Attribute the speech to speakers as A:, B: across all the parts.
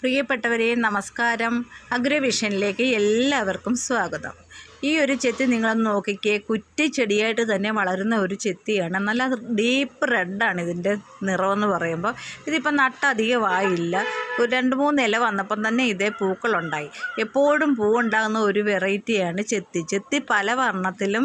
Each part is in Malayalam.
A: പ്രിയപ്പെട്ടവരെ നമസ്കാരം. അഗ്രവിഷനിലേക്ക് എല്ലാവർക്കും സ്വാഗതം. ഈ ഒരു ചെത്തി നിങ്ങളൊന്ന് നോക്കിക്കേ. കുറ്റി ചെടിയായിട്ട് തന്നെ വളരുന്ന ഒരു ചെത്തിയാണ്. നല്ല ഡീപ്പ് റെഡാണ് ഇതിന്റെ നിറമെന്ന് പറയുമ്പോൾ. ഇതിപ്പോൾ നട്ടധികം അധികമായില്ല ഒരു രണ്ട് മൂന്ന് ഇല വന്നപ്പം തന്നെ ഇതേ പൂക്കളുണ്ടായി. എപ്പോഴും പൂവുണ്ടാകുന്ന ഒരു വെറൈറ്റിയാണ് ചെത്തി. ചെത്തി പല വർണത്തിലും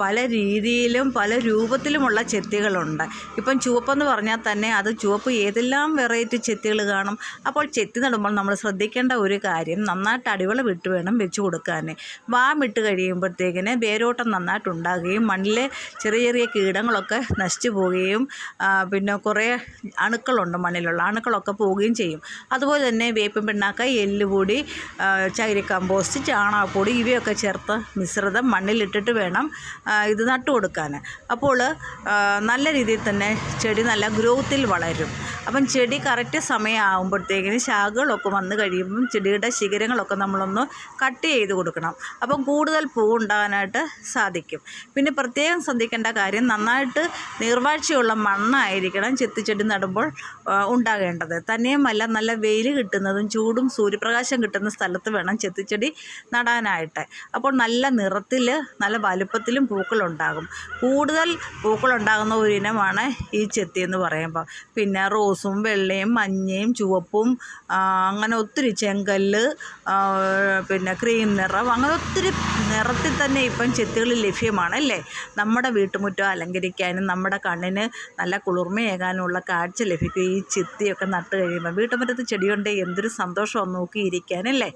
A: പല രീതിയിലും പല രൂപത്തിലുമുള്ള ചെത്തികളുണ്ട്. ഇപ്പം ചുവപ്പെന്ന് പറഞ്ഞാൽ തന്നെ അത് ചുവപ്പ് ഏതെല്ലാം വെറൈറ്റി ചെത്തികൾ കാണും. അപ്പോൾ ചെത്തി നടുമ്പോൾ നമ്മൾ ശ്രദ്ധിക്കേണ്ട ഒരു കാര്യം നന്നായിട്ട് അടിവള വിട്ട് വേണം വെച്ച് കൊടുക്കാൻ. വാമിട്ട് കഴിയുമ്പോഴത്തേക്കിന് വേരോട്ടം നന്നായിട്ട് ഉണ്ടാകുകയും മണ്ണിലെ ചെറിയ ചെറിയ കീടങ്ങളൊക്കെ നശിച്ചു പോവുകയും പിന്നെ കുറേ അണുക്കളുണ്ട് മണ്ണിലുള്ള അണുക്കളൊക്കെ പോവുകയും ചെയ്യും. അതുപോലെ തന്നെ വേപ്പിൻ പിണ്ണാക്ക എല്ലുപൊടി ചകിരി കമ്പോസ്റ്റ് ചാണകപ്പൊടി ഇവയൊക്കെ ചേർത്ത് മിശ്രിതം മണ്ണിലിട്ടിട്ട് വേണം ഇത് നട്ടു കൊടുക്കാൻ. അപ്പോൾ നല്ല രീതിയിൽ തന്നെ ചെടി നല്ല ഗ്രോത്തിൽ വളരും. അപ്പം ചെടി കറക്റ്റ് സമയമാകുമ്പോഴത്തേക്കിന് ശാഖകളൊക്കെ വന്നു കഴിയുമ്പം ചെടിയുടെ ശിഖരങ്ങളൊക്കെ നമ്മളൊന്ന് കട്ട് ചെയ്ത് കൊടുക്കണം. അപ്പം കൂടുതൽ പൂ ഉണ്ടാകാനായിട്ട് സാധിക്കും. പിന്നെ പ്രത്യേകം ശ്രദ്ധിക്കേണ്ട കാര്യം നന്നായിട്ട് നീർവാഴ്ചയുള്ള മണ്ണായിരിക്കണം ചെത്തിച്ചെടി നടുമ്പോൾ ഉണ്ടാകേണ്ടത്. തന്നെയുമല്ല നല്ല വെയിൽ കിട്ടുന്നതും ചൂടും സൂര്യപ്രകാശം കിട്ടുന്ന സ്ഥലത്ത് വേണം ചെത്തിച്ചെടി നടാനായിട്ട്. അപ്പോൾ നല്ല നിറത്തിൽ നല്ല വലുപ്പത്തിലും പൂക്കളുണ്ടാകും. കൂടുതൽ പൂക്കളുണ്ടാകുന്ന ഒരു ഇനമാണ് ഈ ചെത്തി എന്ന് പറയുമ്പോൾ. പിന്നെ റോസും വെള്ളയും മഞ്ഞയും ചുവപ്പും അങ്ങനെ ഒത്തിരി ചെങ്കല്ല് പിന്നെ ക്രീം നിറം അങ്ങനെ ഒത്തിരി നിറത്തിൽ തന്നെ ഇപ്പം ചെത്തുകൾ ലഭ്യമാണ് അല്ലേ? നമ്മുടെ വീട്ടുമുറ്റം അലങ്കരിക്കാനും നമ്മുടെ കണ്ണിന് നല്ല കുളിർമയേകാനുമുള്ള കാഴ്ച ലഭിക്കും. ഈ ചെത്തിയൊക്കെ നട്ട് കഴിയുമ്പോൾ വീട്ടുമുറ്റത്ത് ചെടിയുണ്ടെങ്കിൽ എന്തൊരു സന്തോഷമാണ് നോക്കിയിരിക്കാനല്ലേ